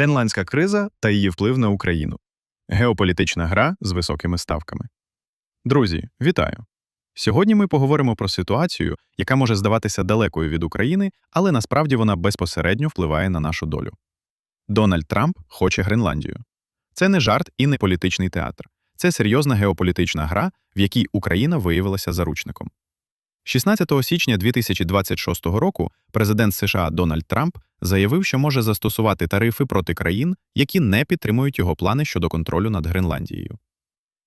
Гренландська криза та її вплив на Україну. Геополітична гра з високими ставками. Друзі, вітаю! Сьогодні ми поговоримо про ситуацію, яка може здаватися далекою від України, але насправді вона безпосередньо впливає на нашу долю. Дональд Трамп хоче Гренландію. Це не жарт і не політичний театр. Це серйозна геополітична гра, в якій Україна виявилася заручником. 16 січня 2026 року президент США Дональд Трамп заявив, що може застосувати тарифи проти країн, які не підтримують його плани щодо контролю над Гренландією.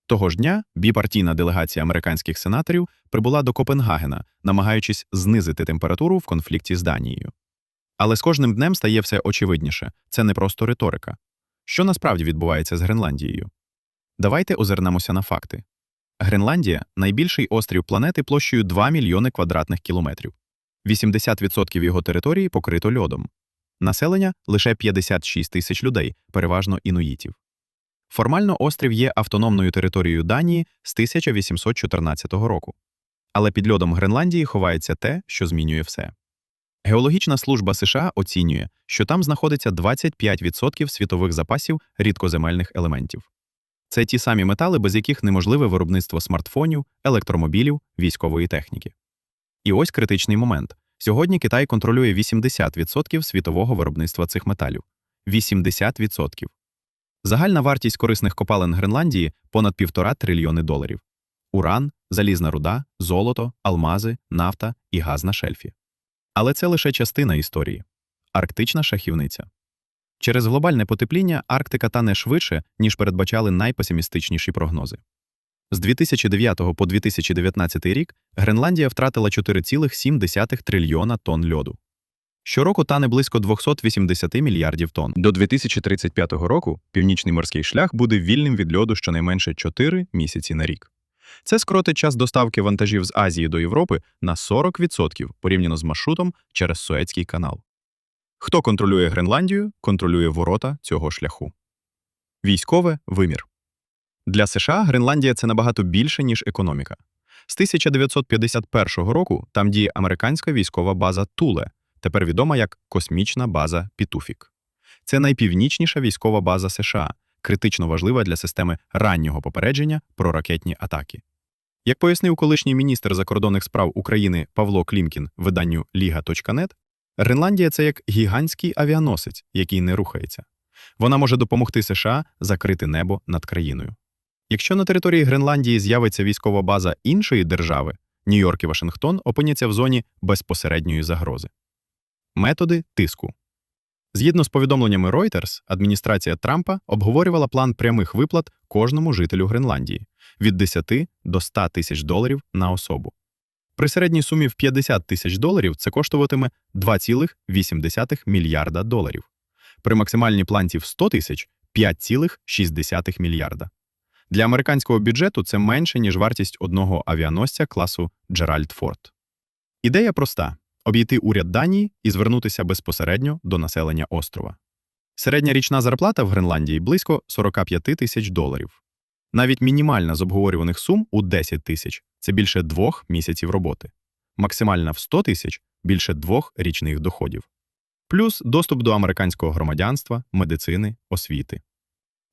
Того ж дня біпартійна делегація американських сенаторів прибула до Копенгагена, намагаючись знизити температуру в конфлікті з Данією. Але з кожним днем стає все очевидніше це не просто риторика. Що насправді відбувається з Гренландією? Давайте озирнемося на факти. Гренландія найбільший острів планети площею 2 мільйони квадратних кілометрів. 80% його території покрито льодом. Населення лише 56 тисяч людей, переважно інуїтів. Формально острів є автономною територією Данії з 1814 року. Але під льодом Гренландії ховається те, що змінює все. Геологічна служба США оцінює, що там знаходиться 25% світових запасів рідкоземельних елементів. Це ті самі метали, без яких неможливе виробництво смартфонів, електромобілів, військової техніки. І ось критичний момент. Сьогодні Китай контролює 80% світового виробництва цих металів. 80%. Загальна вартість корисних копалин Гренландії понад півтора трильйони доларів. Уран, залізна руда, золото, алмази, нафта і газ на шельфі. Але це лише частина історії. Арктична шахівниця. Через глобальне потепління Арктика тане швидше, ніж передбачали найпесимістичніші прогнози. З 2009 по 2019 рік Гренландія втратила 4,7 трильйона тонн льоду. Щороку тане близько 280 мільярдів тонн. До 2035 року північний морський шлях буде вільним від льоду щонайменше 4 місяці на рік. Це скоротить час доставки вантажів з Азії до Європи на 40% порівняно з маршрутом через Суецький канал. Хто контролює Гренландію, контролює ворота цього шляху. Військове вимір. Для США Гренландія це набагато більше, ніж економіка. З 1951 року там діє американська військова база Туле, тепер відома як космічна база Пітуфік. Це найпівнічніша військова база США, критично важлива для системи раннього попередження про ракетні атаки. Як пояснив колишній міністр закордонних справ України Павло Клімкін виданню Ліга.нет, Гренландія це як гігантський авіаносець, який не рухається. Вона може допомогти США закрити небо над країною. Якщо на території Гренландії з'явиться військова база іншої держави, Нью-Йорк і Вашингтон опиняться в зоні безпосередньої загрози. Методи тиску. Згідно з повідомленнями Reuters, адміністрація Трампа обговорювала план прямих виплат кожному жителю Гренландії від 10 до 100 тисяч доларів на особу. При середній сумі в 50 тисяч доларів це коштуватиме 2,8 мільярда доларів. При максимальній планці в 100 тисяч 5,6 мільярда. Для американського бюджету це менше, ніж вартість одного авіаносця класу Джеральд Форд. Ідея проста обійти уряд Данії і звернутися безпосередньо до населення острова. Середня річна зарплата в Гренландії близько 45 тисяч доларів. Навіть мінімальна з обговорюваних сум у 10 тисяч це більше двох місяців роботи, максимальна в 100 тисяч більше двох річних доходів, плюс доступ до американського громадянства, медицини, освіти.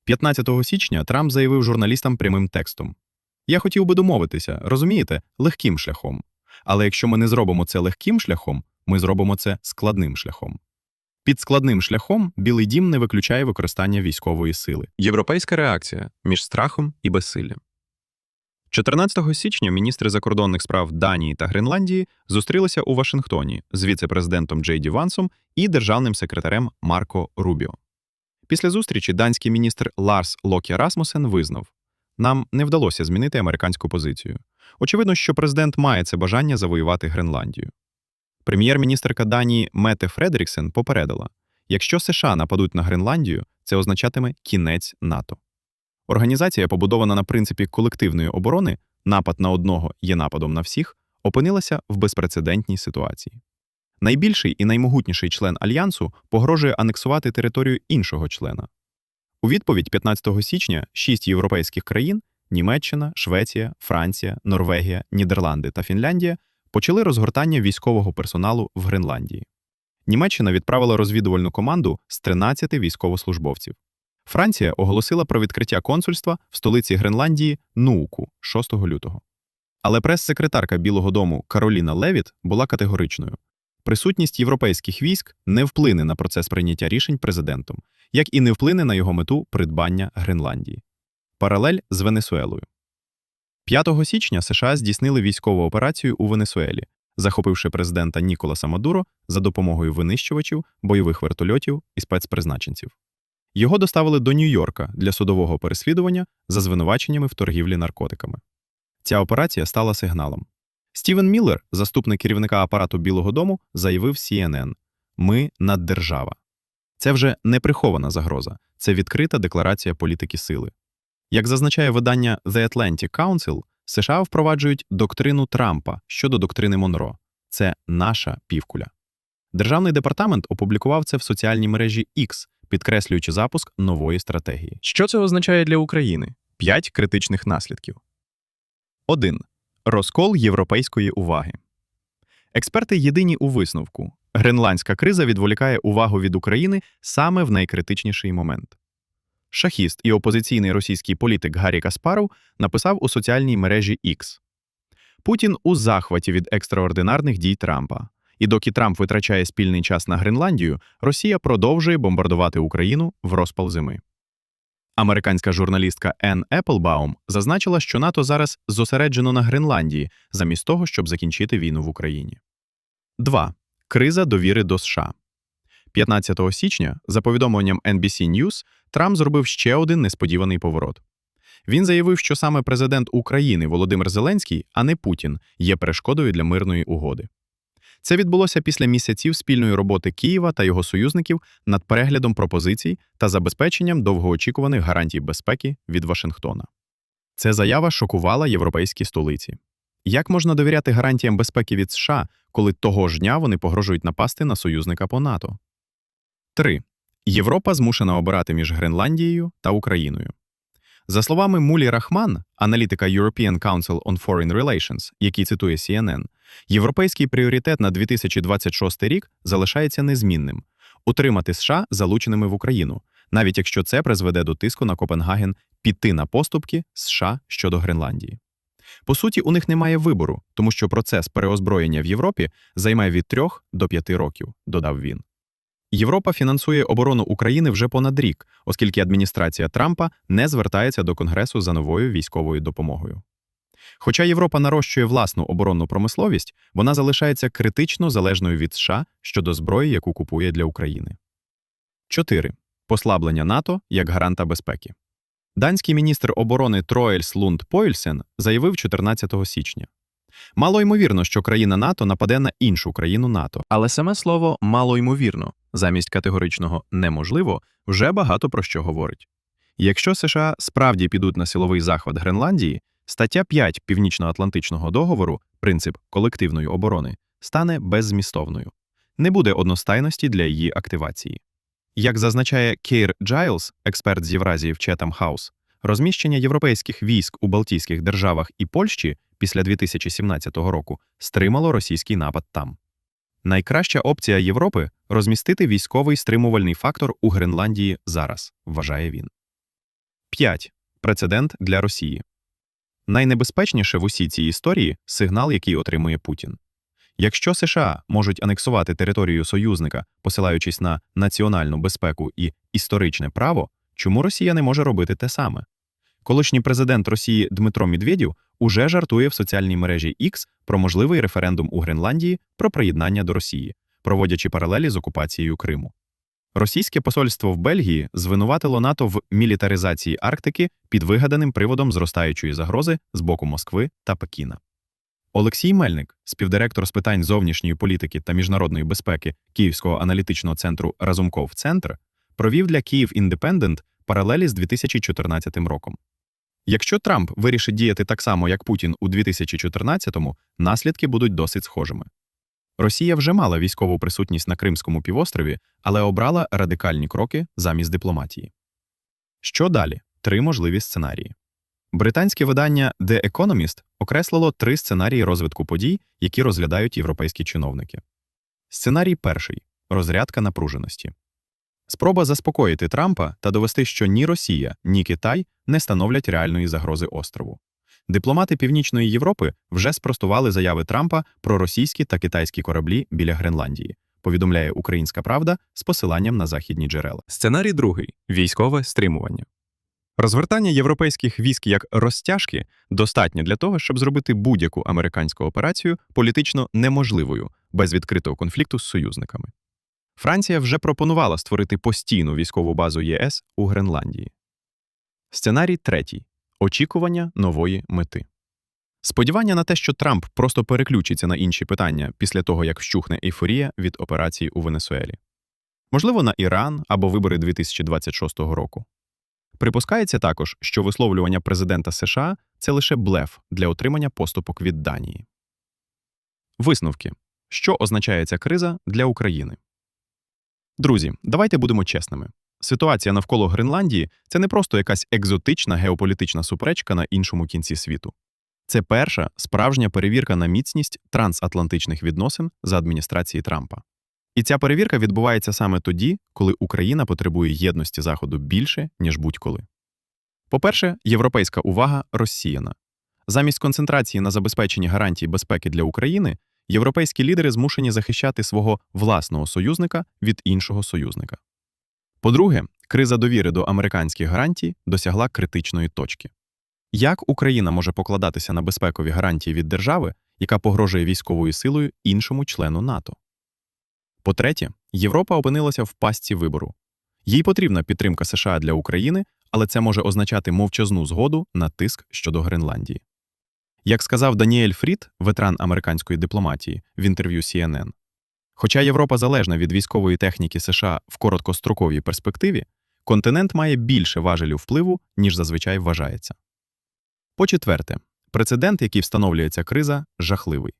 15 січня Трамп заявив журналістам прямим текстом: Я хотів би домовитися, розумієте, легким шляхом. Але якщо ми не зробимо це легким шляхом, ми зробимо це складним шляхом. Під складним шляхом Білий дім не виключає використання військової сили. Європейська реакція між страхом і безсиллям. 14 січня міністри закордонних справ Данії та Гренландії зустрілися у Вашингтоні з віце-президентом Джей Ді Вансом і державним секретарем Марко Рубіо. Після зустрічі данський міністр Ларс Локі Расмусен визнав: нам не вдалося змінити американську позицію. Очевидно, що президент має це бажання завоювати Гренландію. Прем'єр-міністрка Данії Мете Фредеріксен попередила: якщо США нападуть на Гренландію, це означатиме кінець НАТО. Організація, побудована на принципі колективної оборони, напад на одного є нападом на всіх, опинилася в безпрецедентній ситуації. Найбільший і наймогутніший член альянсу погрожує анексувати територію іншого члена. У відповідь 15 січня шість європейських країн Німеччина, Швеція, Франція, Норвегія, Нідерланди та Фінляндія почали розгортання військового персоналу в Гренландії. Німеччина відправила розвідувальну команду з 13 військовослужбовців. Франція оголосила про відкриття консульства в столиці Гренландії Нууку 6 лютого. Але прес-секретарка Білого дому Кароліна Левіт була категоричною. Присутність європейських військ не вплине на процес прийняття рішень президентом, як і не вплине на його мету придбання Гренландії. Паралель з Венесуелою. 5 січня США здійснили військову операцію у Венесуелі, захопивши президента Ніколаса Мадуро за допомогою винищувачів, бойових вертольотів і спецпризначенців. Його доставили до Нью-Йорка для судового переслідування за звинуваченнями в торгівлі наркотиками. Ця операція стала сигналом. Стівен Міллер, заступник керівника апарату Білого дому, заявив CNN Ми наддержава. Це вже не прихована загроза, це відкрита декларація політики сили. Як зазначає видання The Atlantic Council, США впроваджують доктрину Трампа щодо доктрини Монро. Це наша півкуля. Державний департамент опублікував це в соціальній мережі X, підкреслюючи запуск нової стратегії. Що це означає для України? П'ять критичних наслідків. 1. Розкол європейської уваги. Експерти єдині у висновку. Гренландська криза відволікає увагу від України саме в найкритичніший момент. Шахіст і опозиційний російський політик Гаррі Каспаров написав у соціальній мережі X. Путін у захваті від екстраординарних дій Трампа. І доки Трамп витрачає спільний час на Гренландію, Росія продовжує бомбардувати Україну в розпал зими. Американська журналістка Енн Еплбаум зазначила, що НАТО зараз зосереджено на Гренландії, замість того, щоб закінчити війну в Україні. 2. Криза довіри до США. 15 січня, за повідомленням NBC News, Трамп зробив ще один несподіваний поворот. Він заявив, що саме президент України Володимир Зеленський, а не Путін, є перешкодою для мирної угоди. Це відбулося після місяців спільної роботи Києва та його союзників над переглядом пропозицій та забезпеченням довгоочікуваних гарантій безпеки від Вашингтона. Ця заява шокувала європейські столиці. Як можна довіряти гарантіям безпеки від США, коли того ж дня вони погрожують напасти на союзника по НАТО? 3. Європа змушена обирати між Гренландією та Україною. За словами Мулі Рахман, аналітика European Council on Foreign Relations, який цитує CNN, європейський пріоритет на 2026 рік залишається незмінним утримати США залученими в Україну, навіть якщо це призведе до тиску на Копенгаген піти на поступки США щодо Гренландії. По суті, у них немає вибору, тому що процес переозброєння в Європі займає від 3 до 5 років, додав він. Європа фінансує оборону України вже понад рік, оскільки адміністрація Трампа не звертається до Конгресу за новою військовою допомогою. Хоча Європа нарощує власну оборонну промисловість, вона залишається критично залежною від США щодо зброї, яку купує для України. 4. Послаблення НАТО як гаранта безпеки. Данський міністр оборони Троельс Лунд Пойльсен заявив 14 січня. Мало ймовірно, що країна НАТО нападе на іншу країну НАТО, але саме слово малоймовірно замість категоричного неможливо вже багато про що говорить. Якщо США справді підуть на силовий захват Гренландії, стаття 5 Північно-Атлантичного договору, принцип колективної оборони, стане беззмістовною. Не буде одностайності для її активації. Як зазначає Кейр Джайлз, експерт з Євразії в Четам Хаус, розміщення європейських військ у Балтійських державах і Польщі після 2017 року стримало російський напад там. Найкраща опція Європи розмістити військовий стримувальний фактор у Гренландії зараз, вважає він. 5. Прецедент для Росії. Найнебезпечніше в усій цій історії сигнал, який отримує Путін. Якщо США можуть анексувати територію союзника, посилаючись на національну безпеку і історичне право, чому Росія не може робити те саме? Колишній президент Росії Дмитро Медведєв уже жартує в соціальній мережі X про можливий референдум у Гренландії про приєднання до Росії, проводячи паралелі з окупацією Криму. Російське посольство в Бельгії звинуватило НАТО в мілітаризації Арктики під вигаданим приводом зростаючої загрози з боку Москви та Пекіна. Олексій Мельник, співдиректор з питань зовнішньої політики та міжнародної безпеки Київського аналітичного центру Разумков Центр, провів для Київ Індепендент паралелі з 2014 роком. Якщо Трамп вирішить діяти так само, як Путін у 2014-му, наслідки будуть досить схожими. Росія вже мала військову присутність на Кримському півострові, але обрала радикальні кроки замість дипломатії. Що далі? Три можливі сценарії. Британське видання The Economist окреслило три сценарії розвитку подій, які розглядають європейські чиновники. Сценарій перший розрядка напруженості. Спроба заспокоїти Трампа та довести, що ні Росія, ні Китай не становлять реальної загрози острову. Дипломати Північної Європи вже спростували заяви Трампа про російські та китайські кораблі біля Гренландії, повідомляє Українська Правда з посиланням на західні джерела. Сценарій другий військове стримування. Розвертання європейських військ як розтяжки достатньо для того, щоб зробити будь-яку американську операцію політично неможливою без відкритого конфлікту з союзниками. Франція вже пропонувала створити постійну військову базу ЄС у Гренландії. Сценарій третій очікування нової мети. Сподівання на те, що Трамп просто переключиться на інші питання після того, як вщухне ейфорія від операції у Венесуелі. Можливо, на Іран або вибори 2026 року. Припускається також, що висловлювання президента США це лише блеф для отримання поступок від Данії. Висновки. Що означає ця криза для України? Друзі, давайте будемо чесними. Ситуація навколо Гренландії це не просто якась екзотична геополітична суперечка на іншому кінці світу. Це перша справжня перевірка на міцність трансатлантичних відносин за адміністрації Трампа. І ця перевірка відбувається саме тоді, коли Україна потребує єдності Заходу більше, ніж будь-коли. По-перше, європейська увага розсіяна. Замість концентрації на забезпеченні гарантій безпеки для України, європейські лідери змушені захищати свого власного союзника від іншого союзника. По-друге, криза довіри до американських гарантій досягла критичної точки. Як Україна може покладатися на безпекові гарантії від держави, яка погрожує військовою силою іншому члену НАТО? По-третє, Європа опинилася в пастці вибору. Їй потрібна підтримка США для України, але це може означати мовчазну згоду на тиск щодо Гренландії. Як сказав Даніель Фрід, ветеран американської дипломатії, в інтерв'ю CNN, хоча Європа залежна від військової техніки США в короткостроковій перспективі, континент має більше важелів впливу, ніж зазвичай вважається. По-четверте, прецедент, який встановлює ця криза, жахливий.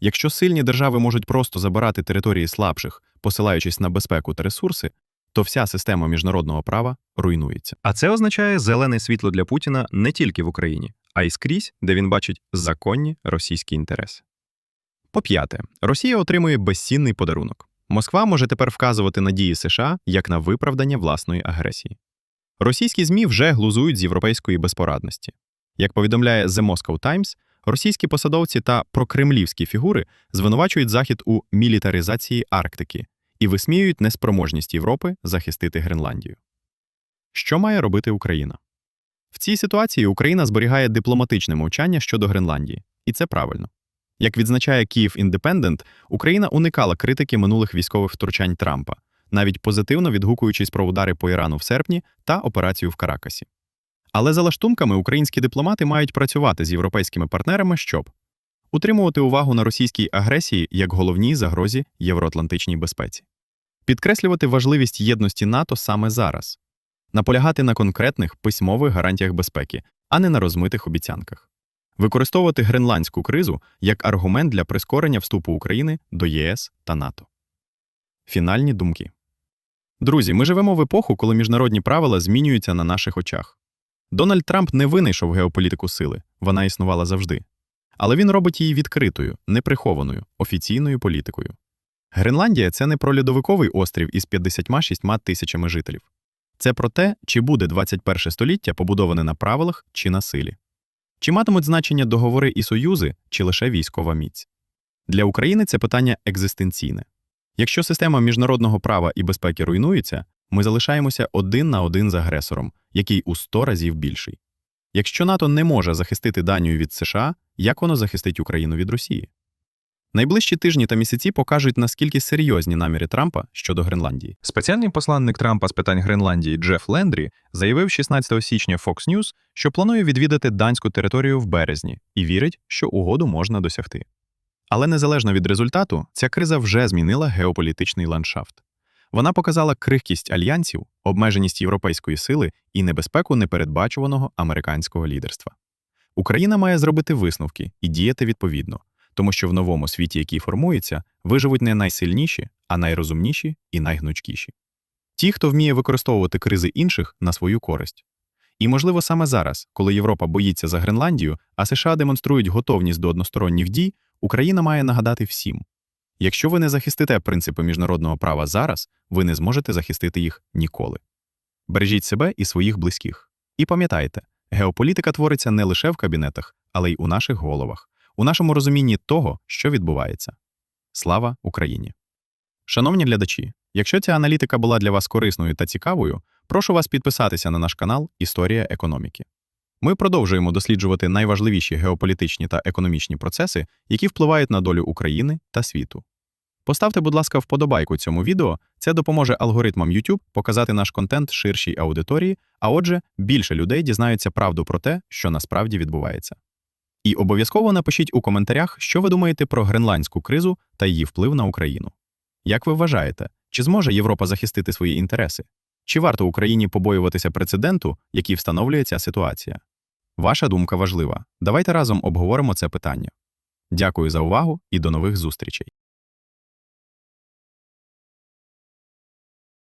Якщо сильні держави можуть просто забирати території слабших, посилаючись на безпеку та ресурси, то вся система міжнародного права руйнується. А це означає зелене світло для Путіна не тільки в Україні, а й скрізь, де він бачить законні російські інтереси. По-п'яте, Росія отримує безцінний подарунок. Москва може тепер вказувати на дії США як на виправдання власної агресії. Російські ЗМІ вже глузують з європейської безпорадності. Як повідомляє The Moscow Times, російські посадовці та прокремлівські фігури звинувачують Захід у мілітаризації Арктики і висміюють неспроможність Європи захистити Гренландію. Що має робити Україна? В цій ситуації Україна зберігає дипломатичне мовчання щодо Гренландії, і це правильно. Як відзначає Київ Індепендент, Україна уникала критики минулих військових втручань Трампа, навіть позитивно відгукуючись про удари по Ірану в серпні та операцію в Каракасі. Але за лаштунками українські дипломати мають працювати з європейськими партнерами, щоб утримувати увагу на російській агресії як головній загрозі євроатлантичній безпеці, підкреслювати важливість єдності НАТО саме зараз, наполягати на конкретних письмових гарантіях безпеки, а не на розмитих обіцянках, використовувати гренландську кризу як аргумент для прискорення вступу України до ЄС та НАТО. Фінальні думки. Друзі, ми живемо в епоху, коли міжнародні правила змінюються на наших очах. Дональд Трамп не винайшов геополітику сили, вона існувала завжди. Але він робить її відкритою, неприхованою, офіційною політикою. Гренландія це не про льодовиковий острів із 56 тисячами жителів. Це про те, чи буде 21 століття побудоване на правилах чи на силі. Чи матимуть значення договори і союзи, чи лише військова міць. Для України це питання екзистенційне. Якщо система міжнародного права і безпеки руйнується, ми залишаємося один на один з агресором, який у 100 разів більший. Якщо НАТО не може захистити Данію від США, як воно захистить Україну від Росії? Найближчі тижні та місяці покажуть, наскільки серйозні наміри Трампа щодо Гренландії. Спеціальний посланник Трампа з питань Гренландії Джеф Лендрі заявив 16 січня Fox News, що планує відвідати данську територію в березні і вірить, що угоду можна досягти. Але незалежно від результату, ця криза вже змінила геополітичний ландшафт. Вона показала крихкість альянсів, обмеженість європейської сили і небезпеку непередбачуваного американського лідерства. Україна має зробити висновки і діяти відповідно, тому що в новому світі, який формується, виживуть не найсильніші, а найрозумніші і найгнучкіші. Ті, хто вміє використовувати кризи інших на свою користь. І, можливо, саме зараз, коли Європа боїться за Гренландію, а США демонструють готовність до односторонніх дій, Україна має нагадати всім: Якщо ви не захистите принципи міжнародного права зараз, ви не зможете захистити їх ніколи. Бережіть себе і своїх близьких. І пам'ятайте, геополітика твориться не лише в кабінетах, але й у наших головах, у нашому розумінні того, що відбувається. Слава Україні! Шановні глядачі, якщо ця аналітика була для вас корисною та цікавою, прошу вас підписатися на наш канал Історія економіки. Ми продовжуємо досліджувати найважливіші геополітичні та економічні процеси, які впливають на долю України та світу. Поставте, будь ласка, вподобайку цьому відео, це допоможе алгоритмам YouTube показати наш контент ширшій аудиторії, а отже, більше людей дізнаються правду про те, що насправді відбувається. І обов'язково напишіть у коментарях, що ви думаєте про гренландську кризу та її вплив на Україну. Як ви вважаєте, чи зможе Європа захистити свої інтереси? Чи варто Україні побоюватися прецеденту, який встановлює ця ситуація? Ваша думка важлива. Давайте разом обговоримо це питання. Дякую за увагу і до нових зустрічей.